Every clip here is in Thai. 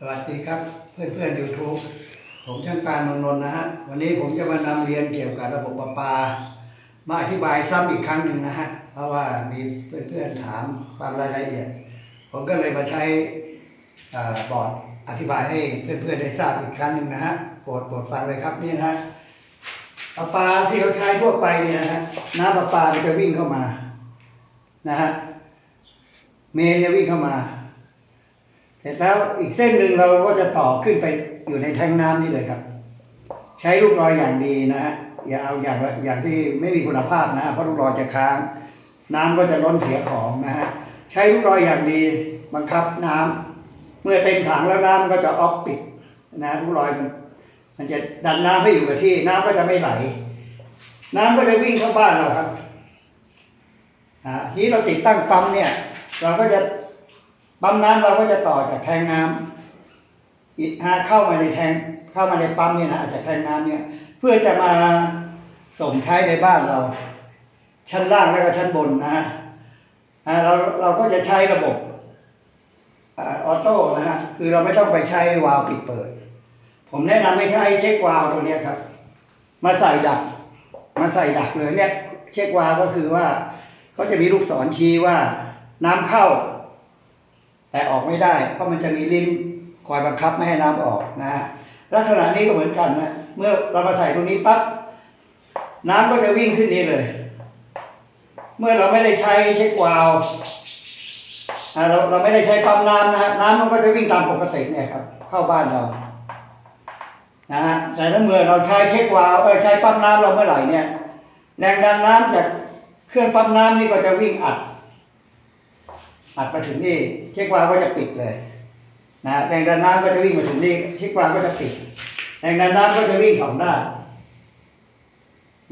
สวัสดีครับเพื่อนเพื่อนยูทูบผมช่างปานนนท์นะฮะวันนี้ผมจะมานำเรียนเกี่ยวกับระบบประปา มาอธิบายซ้ำอีกครั้งหนึ่งนะฮะเพราะว่ามีเพื่อนเพื่อนถามความรายละเอียด ผมก็เลยมาใช้บอร์ดอธิบายให้เพื่อนเพื่อนได้ทราบอีกครั้งหนึ่งนะฮะโปรดโปรดฟังเลยครับนี่นะฮะประปาที่เราใช้ทั่วไปเนี่ยนะฮะน้ำประปามันจะวิ่งเข้ามานะฮะเมนจะวิ่งเข้ามา ร็จแล้วอีกเส้นหนึ่งเราก็จะต่อขึ้นไปอยู่ในแทงน้ำนี่เลยครับ ใช้ลูกรอยอย่างดีนะฮะอย่าเอาอย่างอย่างที่ไม่มีคุณภาพนะเพราะลูกรอยจะค้าง น้ำก็จะล้นเสียของนะฮะใช้ลูกรอยอย่างดีบังคับน้ำเมื่อเต็มถังแล้วน้ำมันก็จะออกปิดนะลูกรอยมันมันจะดันน้ำให้อยู่กับที่ น้ำก็จะไม่ไหล น้ำก็จะวิ่งเข้าบ้านเราครับอ่าทีนี้เราติดตั้งปั๊มเนี่ย เราก็จะ ปั๊มน้ำเราก็จะต่อจากแทงน้ำอีกฮะเข้ามาในแทงเข้ามาในปั๊มเนี่ยนะจากแทงน้ำเนี่ย เพื่อจะมาส่งใช้ในบ้านเรา ชั้นล่างแล้วก็ชั้นบนนะฮะเราเราก็จะใช้ระบบออโต้นะฮะคือเราไม่ต้องไปใช้วาล์วปิดเปิด ผมแนะนำให้ใช้เช็ควาล์วตัวเนี้ยครับ มาใส่ดัก มาใส่ดักเลยเนี่ยเช็ควาล์วก็คือว่าเขาจะมีลูกศรชี้ว่าน้ำเข้า แต่ออกไม่ได้ เพราะมันจะมีลิ้นคอยบังคับไม่ให้น้ำออกนะฮะลักษณะนี้ก็เหมือนกันนะเมื่อเรามาใส่ตรงนี้ปั๊บน้ำก็จะวิ่งขึ้นนี้เลย เมื่อเราไม่ได้ใช้เช็ควาล์วเราเราไม่ได้ใช้ปั๊มน้ำนะฮะน้ำมันก็จะวิ่งตามปกติเนี่ยครับ เข้าบ้านเรานะฮะแต่ถ้าเมื่อเราใช้เช็ควาล์วเออใช้ปั๊มน้ำเราเมื่อไหร่เนี่ยแรงดันน้ำจากเครื่องปั๊มน้ำนี่ก็จะวิ่งอัด อัดมาถึงนี่เช็ควาลก็จะปิดเลยนะแรงดันน้ำก็จะวิ่งมาถึงนี่เช็ควาลก็จะปิดแรงดันน้ำก็จะวิ่งสองด้าน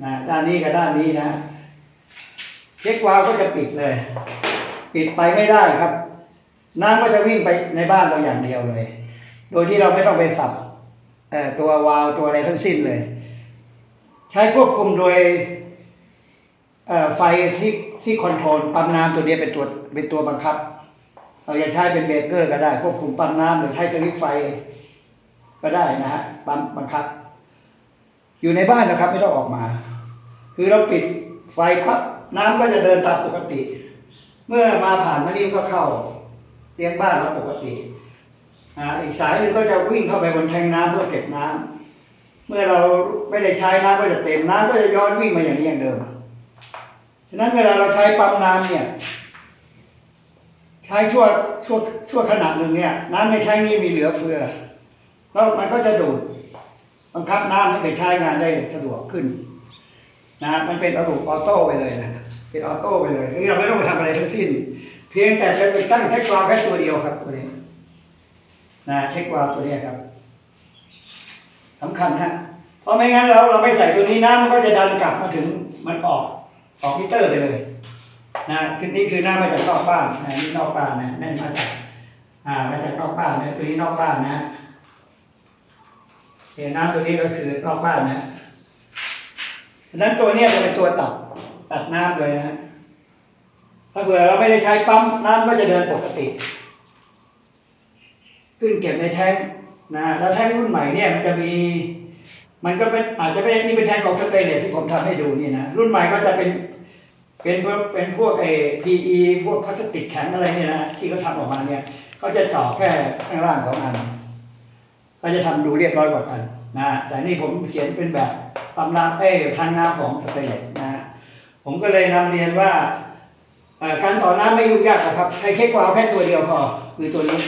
นะด้านนี้กับด้านนี้นะเช็ควาลก็จะปิดเลย ปิดไปไม่ได้ครับ น้ำก็จะวิ่งไปในบ้านเราอย่างเดียวเลย โดยที่เราไม่ต้องไปสับตัววาล์วตัวอะไรทั้งสิ้นเลย ใช้ควบคุมโดยไฟที่ ที่คอนโทรลปั๊มน้ำตัวนี้เป็นตัวเป็นตัวบังคับ เราจะใช้เป็นเบรกเกอร์ก็ได้ ควบคุมปั๊มน้ำหรือใช้สวิตช์ไฟก็ได้นะฮะปั๊มบังคับ อยู่ในบ้านนะครับไม่ต้องออกมา คือเราปิดไฟปั๊บน้ำก็จะเดินตามปกติ เมื่อมาผ่านมานี่ก็เข้าเลี้ยงบ้านเราปกติอ่าอีกสายหนึ่งก็จะวิ่งเข้าไปบนแทงน้ำเพื่อเก็บน้ำเมื่อเราไม่ได้ใช้น้ำก็จะเต็มน้ำก็จะย้อนวิ่งมาอย่างนี้อย่างเดิม ฉะนั้นเวลาเราใช้ปั๊มน้ำเนี่ยใช้ชั่วชั่วชั่วขณะหนึ่งเนี่ยน้ำในแท้งนี้มีเหลือเฟือแล้วมันก็จะดูดบังคับน้ำให้ไปใช้งานได้สะดวกขึ้นนะมันเป็นระบบออโต้ไปเลยนะเป็นออโต้ไปเลยนี่เราไม่ต้องไปทำอะไรทั้งสิ้น เพียงแต่จะไปตั้งเช็ควาแค่ตัวเดียวครับตัวนี้นะเช็ควาตัวนี้ครับสำคัญฮะเพราะไม่งั้นเราเราไม่ใส่ตัวนี้น้ำมันก็จะดันกลับมาถึงมันออก ออกมิเตอร์ไปเลยนะคือนี่คือหน้ามาจากนอกบ้านนะนี่นอกบ้านนะนั่นมาจากอ่ามาจากนอกบ้านนะตัวนี้นอกบ้านนะเห็นน้ำตัวนี้ก็คือนอกบ้านนะฉะนั้นตัวเนี้ยจะเป็นตัวตัดตัดน้ำเลยนะถ้าเผื่อเราไม่ได้ใช้ปั๊มน้ำก็จะเดินปกติ ขึ้นเก็บในแท้งนะแล้วแท้งรุ่นใหม่เนี่ยมันจะมี มันก็เป็นอาจจะไม่ได้นี่เป็นแท่งของสเตนเลสที่ผมทำให้ดูนี่นะรุ่นใหม่ก็จะเป็นเป็นพวกเป็นพวกเอ PE พวกพลาสติกแข็งอะไรเนี่ยนะที่เขาทำออกมาเนี่ยเขาจะเจาะแค่ข้างล่างสองอันก็จะทำดูเรียบร้อยกว่ากันนะแต่นี่ผมเขียนเป็นแบบตำราเอ้ทางน้ำของสเตนเลสนะผมก็เลยนำเรียนว่าการต่อน้ำไม่ยุ่งยากหรอกครับ ใช้เช็ควาวแค่ตัวเดียวพอคือตัวนี้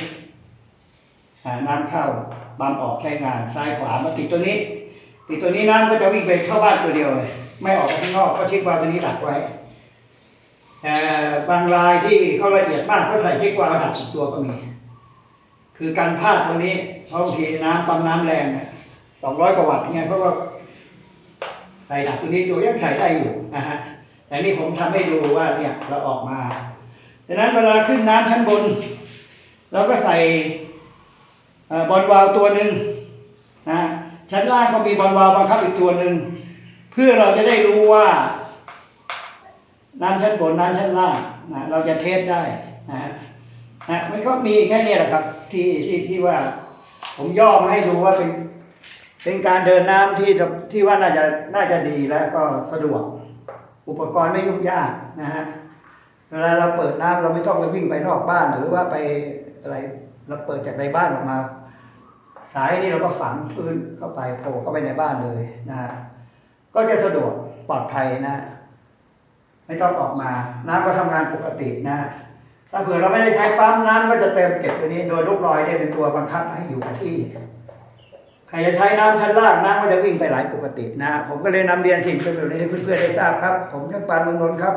น้ำเข้าบัมออกใช้งานซ้ายขวามาติดตัวนี้ ติดตัวนี้น้ำก็จะวิ่งไปเข้าบ้านตัวเดียวเลยไม่ออกไปข้างนอกก็เช็ควาล์วตัวนี้ดักไว้แต่บางรายที่เขาละเอียดมากเขาใส่เช็ควาล์วดักอีกตัวก็มี คือการพลาดตัวนี้เพราะบางทีน้ำปั๊มน้ำแรงสองร้อยกว่าวัตต์เนี่ยเขาก็ใส่ดักตัวนี้ตัวยังใส่ได้อยู่นะฮะแต่นี่ผมทำให้ดูว่าเนี่ยเราออกมาฉะนั้นเวลาขึ้นน้ำชั้นบนเราก็ใส่อบอลวาล์วตัวหนึ่งนะ ชั้นล่างก็มีบอลวาวบังคับอีกตัวหนึ่งเพื่อเราจะได้รู้ว่า น้ำชั้นบนน้ำชั้นล่างนะเราจะเทสได้นะฮะนะมันก็มีแค่นี้แหละครับ ที่ที่ที่ว่า ผมย่อมาให้ดูว่าเป็นเป็นการเดินน้ำที่ที่ว่าน่าจะน่าจะดีและก็สะดวก อุปกรณ์ไม่ยุ่งยากนะฮะเวลาเราเปิดน้ำเราไม่ต้องไปวิ่งไปนอกบ้านหรือว่าไปอะไรเราเปิดจากในบ้านออกมา สายนี่เราก็ฝังพื้นเข้าไปโผล่เข้าไปในบ้านเลยนะก็จะสะดวกปลอดภัยนะ ไม่ต้องออกมา น้ำก็ทำงานปกตินะ ถ้าเผื่อเราไม่ได้ใช้ปั๊มน้ำก็จะเต็มเก็บตัวนี้ โดยลูกลอยเนี่ยเป็นตัวบังคับให้อยู่กับที่ใครจะใช้น้ำชั้นล่างน้ำก็จะวิ่งไปไหลปกตินะ ผมก็เลยนำเรียนสิ่งเป็นแบบนี้ให้เพื่อนๆได้ทราบครับ ผมช่างปานเมืองนนท์ครับ